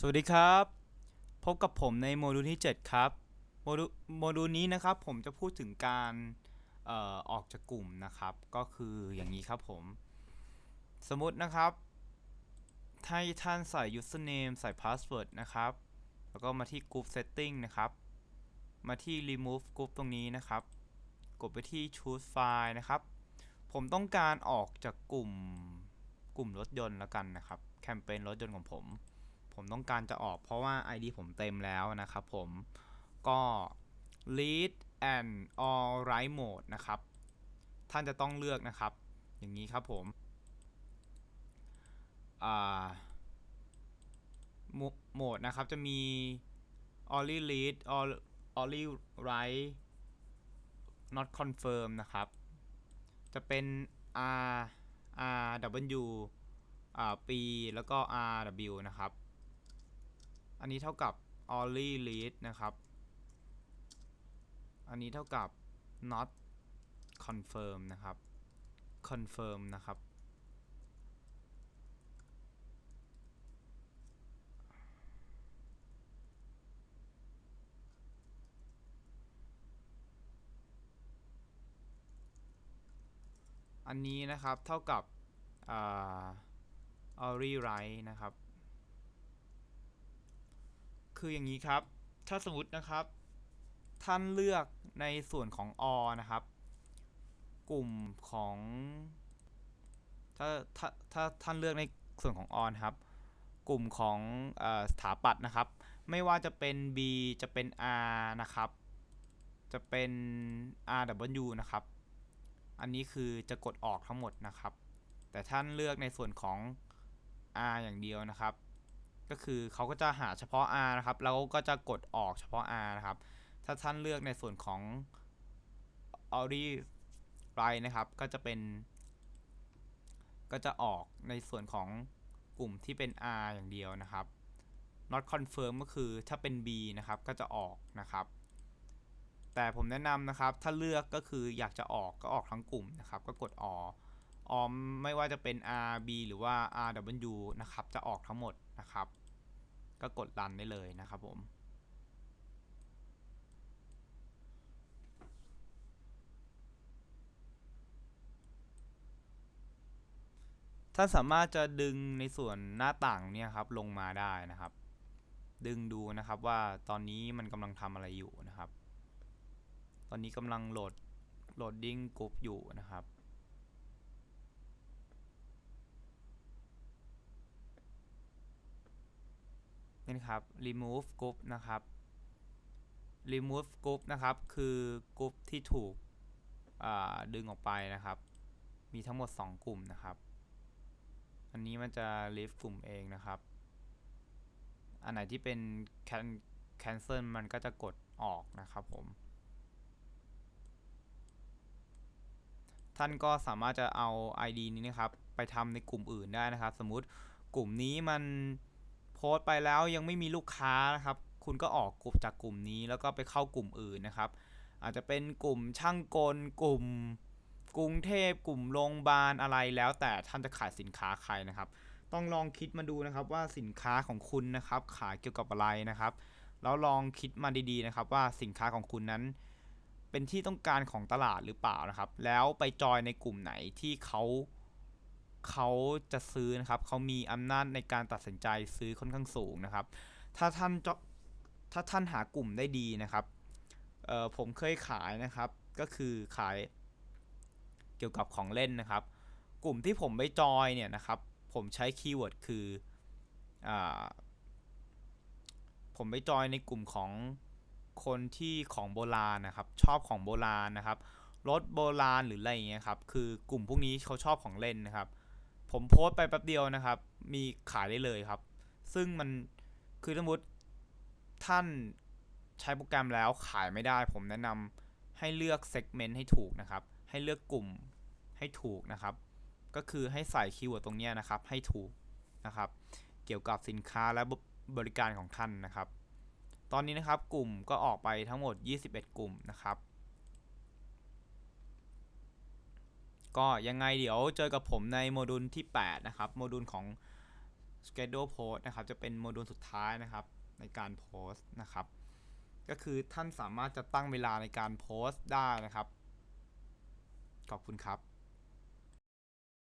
สวัสดีครับ พบกับผมในโมดูลที่ 7 ครับ โมดูลโมดูลนี้นะครับผมจะพูดถึงการออออกจากกลุ่มนะครับ ก็คืออย่างนี้ครับผม สมมตินะครับให้ท่านใส่ username ใส่ password นะครับ แล้วก็มาที่ group setting นะครับ มาที่ remove group ตรงนี้นะครับ กดไปที่ choose file นะครับ ผมต้องการออกจากกลุ่มกลุ่มรถยนต์แล้วกันนะครับ แคมเปญรถยนต์ของผม ผมต้องการจะออกเพราะว่า ID ผมเต็มแล้วนะครับผมก็ lead and all right mode นะครับ ท่านจะต้องเลือกนะครับ อย่างนี้ครับผมโหมดนะครับจะมี only lead all only right not confirm นะครับ จะเป็น R R W อ่า P แล้วก็ R W นะครับ อันนี้เท่ากับ only lead นะครับ อันนี้เท่ากับ not confirm นะครับ confirm นะครับ อันนี้นะครับเท่ากับอ่า only right นะครับ คืออย่างนี้ครับ ถ้าสมมตินะครับ ท่านเลือกในส่วนของ o นะครับ กลุ่มของ ถ้าถ้าถ้าท่านเลือกในส่วนของ o นครับ กลุ่มของอสถาปัตย์นะครับ ไม่ว่าจะเป็น B จะเป็น R นะครับ จะเป็น RW นะครับ อันนี้คือจะกดออกทั้งหมดนะครับ แต่ท่านเลือกในส่วนของ R อย่างเดียวนะครับ ก็คือเขาก็จะหาเฉพาะ R นะครับ แล้วก็จะกดออกเฉพาะ R นะครับ ถ้าท่านเลือกในส่วนของ Audi Right นะครับ ก็จะเป็น ก็จะออกในส่วนของกลุ่มที่เป็น R อย่างเดียวนะครับ not confirm ก็คือถ้าเป็น B นะครับ ก็จะออกนะครับ แต่ผมแนะนำนะครับ ถ้าเลือกก็คืออยากจะออกก็ออกทั้งกลุ่มนะครับ ก็กดออ ออมไม่ว่าจะเป็น R B หรือว่า R W นะครับ จะออกทั้งหมดนะครับ ก็กดรันได้เลยนะครับผมท่านสามารถจะดึงในส่วนหน้าต่างเนี่ยครับลงมาได้นะครับ ดึงดูนะครับว่าตอนนี้มันกำลังทำอะไรอยู่นะครับ ตอนนี้กำลังโหลดโหลดดิ้งกรุ๊ปอยู่นะครับ นี่ครับ remove group นะครับ remove group นะครับ คือกรุ๊ปที่ถูกดึงออกไปนะครับ มีทั้งหมด 2 กลุ่มนะครับ อันนี้มันจะ leave กลุ่มเองนะครับ อันไหนที่เป็น can- cancel มันก็จะกดออกนะครับผม ท่านก็สามารถจะเอา ID นี้นะครับ ไปทำในกลุ่มอื่นได้นะครับ สมมติกลุ่มนี้มัน โพสต์ไปแล้วยังไม่มีลูกค้านะครับ คุณก็ออกกลุ่มจากกลุ่มนี้แล้วก็ไปเข้ากลุ่มอื่นนะครับ อาจจะเป็นกลุ่มช่างกล กลุ่มกรุงเทพกลุ่มโรงพยาบาลอะไรแล้วแต่ท่านจะขายสินค้าใครนะครับ ต้องลองคิดมาดูนะครับว่าสินค้าของคุณนะครับ ขายเกี่ยวกับอะไรนะครับแล้วลองคิดมาดีๆนะครับ ว่าสินค้าของคุณนั้น เป็นที่ต้องการของตลาดหรือเปล่านะครับ แล้วไปจอยในกลุ่มไหนที่เขา เขาจะซื้อนะครับเขามีอำนาจในการตัดสินใจซื้อค่อนข้างสูงนะครับ ถ้าท่านเจาะถ้าท่านหากลุ่มได้ดีนะครับเอ่อผมเคยขายนะครับก็คือขายเกี่ยวกับของเล่นนะครับ กลุ่มที่ผมไปจอยเนี่ยนะครับผมใช้คีย์เวิร์ดคืออ่าผมไปจอยในกลุ่มของคนที่ของโบราณนะครับ ชอบของโบราณนะครับรถโบราณหรืออะไรอย่างเงี้ยครับคือกลุ่มพวกนี้เขาชอบของเล่นนะครับ ผมโพสต์ไปแป๊บเดียวนะครับ มีขายได้เลยครับ ซึ่งมันคือสมมติท่านใช้โปรแกรมแล้วขายไม่ได้ ผมแนะนำให้เลือก segment ให้ถูกนะครับ ให้เลือกกลุ่มให้ถูกนะครับ ก็คือให้ใส่คีย์เวิร์ดตรงนี้นะครับ ให้ถูกนะครับ เกี่ยวกับสินค้าและบริการของท่านนะครับ ตอนนี้นะครับกลุ่มก็ออกไปทั้งหมด 21 กลุ่มนะครับ ก็ยังไงเดี๋ยวเจอกับผมในโมดูลที่ 8 นะครับ โมดูลของ schedule post นะครับ จะเป็นโมดูลสุดท้ายนะครับ ในการโพสต์นะครับ ก็คือท่านสามารถจะตั้งเวลาในการโพสต์ได้นะครับ ขอบคุณครับ